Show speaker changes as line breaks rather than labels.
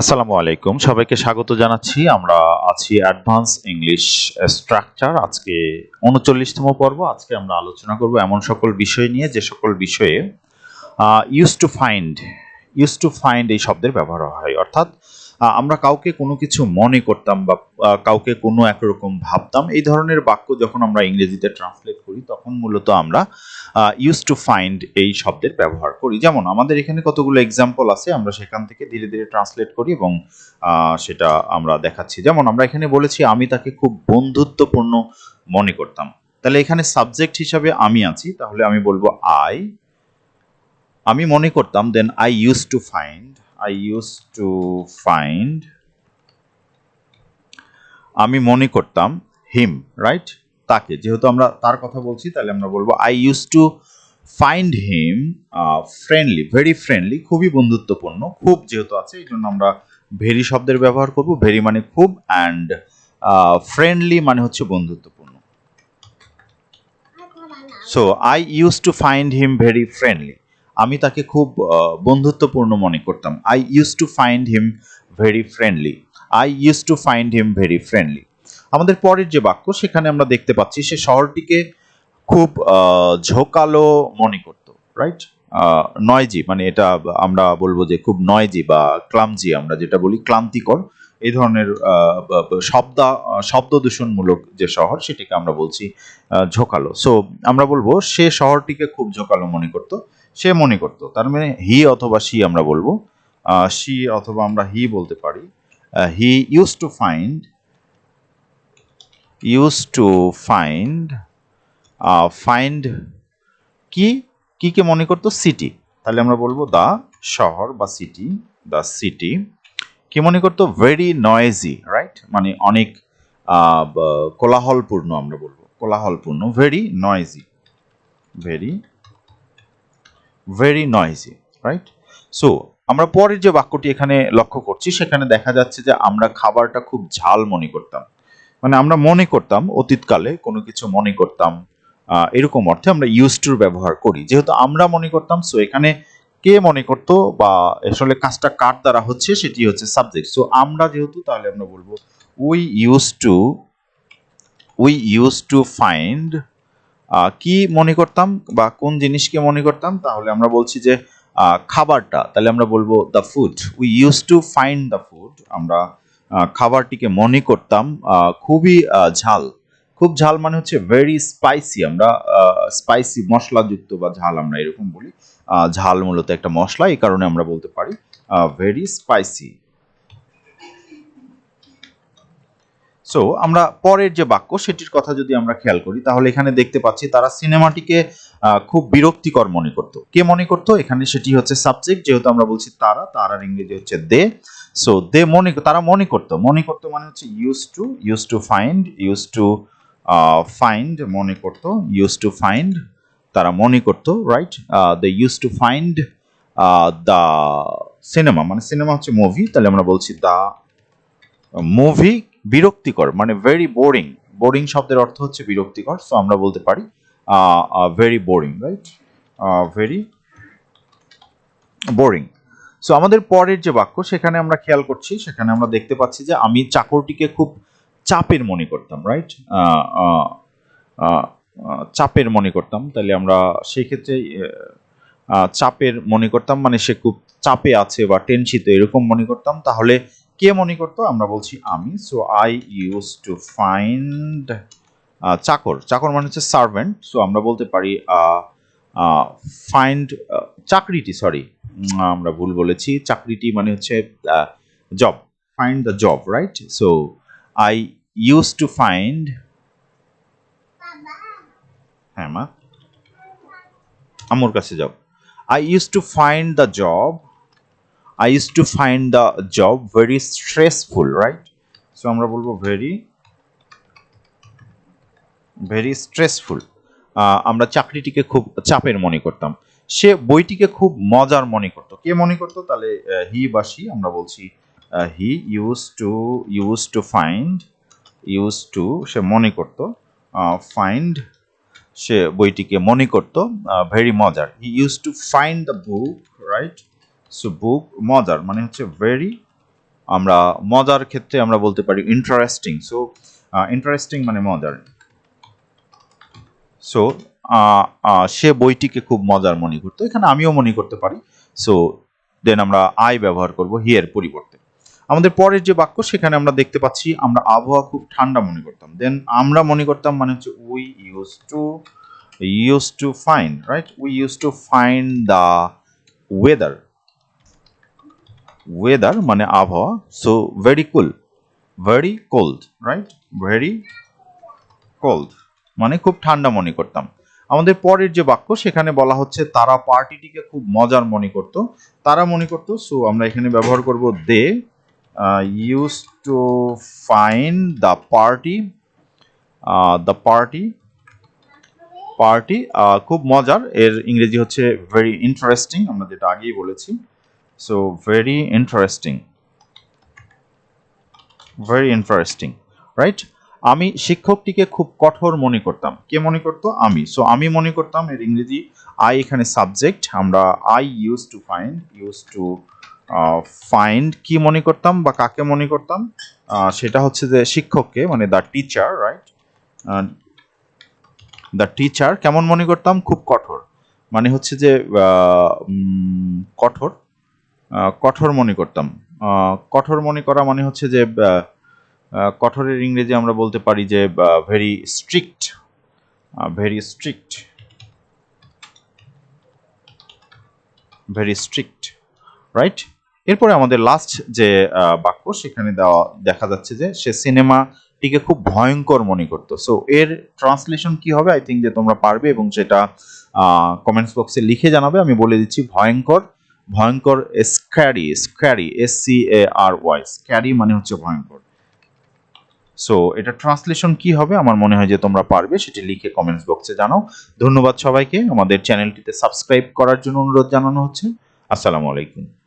আসসালামু আলাইকুম। সবাইকে স্বাগত জানাচ্ছি। আমরা আছি অ্যাডভান্স ইংলিশ স্ট্রাকচার আজকে উনচল্লিশতম পর্ব। আজকে আমরা আলোচনা করব এমন সকল বিষয় নিয়ে, যে সকল বিষয়ে use to find use to find এই শব্দের ব্যবহার হয়। অর্থাৎ আমরা কাউকে কোনো কিছু মনে করতাম বা কাউকে কোনো একরকম ভাবতাম। এই ধরনের বাক্য যখন আমরা ইংরেজিতে ট্রান্সলেট করি, তখন মূলত আমরা ইউজ টু ফাইন্ড এই শব্দের ব্যবহার করি। যেমন আমাদের এখানে কতগুলো এক্সাম্পল আছে, আমরা সেখান থেকে ধীরে ধীরে ট্রান্সলেট করি এবং সেটা আমরা দেখাচ্ছি। যেমন আমরা এখানে বলেছি, আমি তাকে খুব বন্ধুত্বপূর্ণ মনে করতাম। তাহলে এখানে সাবজেক্ট হিসাবে আমি আছি, তাহলে আমি বলব আই আমি মনে করতাম then I use to find I use to find আমি মনে করতাম হিম রাইট তাকে। যেহেতু আমরা তার কথা বলছি তাহলে আমরা বলব I use to find him friendly very friendly খুবই বন্ধুত্বপূর্ণ খুব যেহেতু আছে এই জন্য আমরা ভেরি শব্দের ব্যবহার করব। ভেরি মানে খুব অ্যান্ড ফ্রেন্ডলি মানে হচ্ছে বন্ধুত্বপূর্ণ। So I use to find him very friendly আমি তাকে খুব বন্ধুত্বপূর্ণ মনে করতাম। I use to find him very friendly I use to find him very friendly আমাদের পরের যে বাক্য, সেখানে আমরা দেখতে পাচ্ছি সে শহরটিকে খুব ঝোকালো মনে করতো রাইট নয়জি মানে এটা আমরা বলব যে খুব নয়জি বা ক্লামজি আমরা যেটা বলি ক্লান্তিকর। এই ধরনের শব্দ শব্দ দূষণমূলক যে শহর, সেটিকে আমরা বলছি ঝোকালো। সো আমরা বলব সে শহরটিকে খুব ঝোকালো মনে করতো। সে মনে করতো। তার মানে হি অথবা সি আমরা বলব। সি অথবা আমরা হি বলতে পারি। He use to find use to find find কি? কি কে মনে করতো? সিটি তাহলে আমরা বলব দা শহর বা সিটি দ্য সিটি কি মনে করতো? ভেরি নয়েজি রাইট মানে অনেক কোলাহলপূর্ণ আমরা বলব। কোলাহলপূর্ণ very noisy very very noisy right so আমরা পরের যে বাক্যটি এখানে লক্ষ্য করছি, সেখানে দেখা যাচ্ছে যে আমরা খাবারটা খুব ঝাল মনে করতাম। মানে আমরা মনে করতাম, অতীতকালে কোনো কিছু মনে করতাম এরকম অর্থে আমরা ইউজ টুর ব্যবহার করি। যেহেতু আমরা মনে করতাম সো এখানে কে মনে করতো বা আসলে কাজটা কার দ্বারা হচ্ছে, সেটি হচ্ছে সাবজেক্ট সো আমরা যেহেতু, তাহলে আমরা বলব we use to we use to find কি মনে করতাম বা কোন জিনিসকে মনে করতাম, তাহলে আমরা বলছি যে খাবারটা। তাহলে আমরা বলব the food we use to find the food আমরা খাবারটিকে মনে করতাম খুবই ঝাল। খুব ঝাল মানে হচ্ছে ভেরি স্পাইসি আমরা স্পাইসি মশলাযুক্ত বা ঝাল আমরা এরকম বলি। ঝাল মূলত একটা মশলা, এই কারণে আমরা বলতে পারি ভেরি স্পাইসি সো আমরা পরের যে বাক্য, সেটির কথা যদি আমরা খেয়াল করি, তাহলে এখানে দেখতে পাচ্ছি তারা সিনেমাটিকে খুব বিরক্তিকর মনে করতো। কে মনে করতো? এখানে সেটি হচ্ছে সাবজেক্ট যেহেতু আমরা বলছি তারা তারার ইংরেজি হচ্ছে দে সো দে মনে তারা মনে করতো। মনে করতো মানে হচ্ছে used to used to find used to find মনে করতো ইউজ টু ফাইন্ড তারা মনে করতো right they used to find the cinema মানে সিনেমা হচ্ছে মুভি তাহলে আমরা বলছি দ্য মুভি বিরক্তিকর মানে ভেরি বোরিং বোরিং শব্দের অর্থ হচ্ছে বিরক্তিকর সো আমরা বলতে পারি very boring right very boring so আমাদের পরের যে বাক্য, সেখানে আমরা খেয়াল করছি, সেখানে আমরা দেখতে পাচ্ছি যে আমি চাকরটিকে খুব চাপের মনে করতাম রাইট চাপের মনে করতাম, তাহলে আমরা সেই ক্ষেত্রে চাপের মনে করতাম মানে সে খুব চাপে আছে বা টেনশিত এরকম মনে করতাম, তাহলে কে মনে করতো? আমরা বলছি আমি। So I used to find চাকর। চাকর মানে হচ্ছে সার্ভেন্ট সো আমরা বলতে পারি ফাইন্ড চাকরিটি সরি আমরা ভুল বলেছি। চাকরিটি মানে হচ্ছে job find the job right so I used to find হ্যাঁ মা। আমার কাছে job I used to find the job I used to find the job very stressful, right? So আমরা বলব very very stressful. আমরা চাকরিটিকে খুব চাপের মনে করতাম। সে বইটিকে খুব মজার মনে করতো। কে মনে করতো? তাহলে হি বা she আমরা বলছি he used to used to find used to সে মনে করতো ফাইন্ড সে বইটিকে মনে করতো ভেরি মজার। He used to find the book right so book মজার মানে হচ্ছে ভেরি আমরা মজার ক্ষেত্রে আমরা বলতে পারি ইন্টারেস্টিং সো ইন্টারেস্টিং মানে মজার। সো সে বইটিকে খুব মজার মনে করতো, এখানে আমিও মনে করতে পারি। সো দেন আমরা আই ব্যবহার করব হিয়ের পরিবর্তে। আমাদের পরের যে বাক্য, সেখানে আমরা দেখতে পাচ্ছি আমরা আবহাওয়া খুব ঠান্ডা মনে করতাম। দেন আমরা মনে করতাম মানে হচ্ছে we used to used to find right we used to find the weather weather মানে আবহাওয়া so very cool very cold right very cold মানে খুব ঠান্ডা মনে করতাম। আমাদের পরের যে বাক্য, সেখানে বলা হচ্ছে, তারা পার্টিটিকে খুব মজার মনে করতো। তারা মনে করতো সো আমরা এখানে ব্যবহার করব they used to find the party the party party খুব মজার। এর ইংরেজি হচ্ছে ভেরি ইন্টারেস্টিং আমরা যেটা আগেই বলেছি। So very interesting very interesting right আমি শিক্ষকটিকে খুব কঠোর মনে করতাম। কে মনে করতো? আমি। সো আমি মনে করতাম এর ইংরেজি আই এখানে সাবজেক্ট আমরা I used to find used to find কি মনে করতাম বা কাকে মনে করতাম? সেটা হচ্ছে যে শিক্ষককে মানে the teacher right the teacher কেমন মনে করতাম? খুব কঠোর। মানে হচ্ছে যে কঠোর। কঠোর মনে করতাম। কঠোর মনে করা মানে হচ্ছে যে কঠোরের ইংরেজি আমরা বলতে পারি যে very strict very strict very strict right এরপরে আমাদের লাস্ট যে বাক্য, সেখানে দেওয়া, দেখা যাচ্ছে যে, সে সিনেমাটিকে খুব ভয়ঙ্কর মনে করতো। সো এর ট্রান্সলেশন কি হবে? আই থিঙ্ক যে তোমরা পারবে এবং সেটা কমেন্টস বক্সে লিখে জানাবে। আমি বলে দিচ্ছি ভয়ঙ্কর ভয়ঙ্কর scary scary S C A R Y scary মানে হচ্ছে ভয়ঙ্কর। সো এটা ট্রান্সলেশন কি হবে? আমার মনে হয় যে তোমরা পারবে, সেটি লিখে কমেন্টস বক্সে জানাও। ধন্যবাদ সবাইকে। আমাদের চ্যানেলটিতে সাবস্ক্রাইব করার জন্য অনুরোধ জানানো হচ্ছে। আসসালামু আলাইকুম।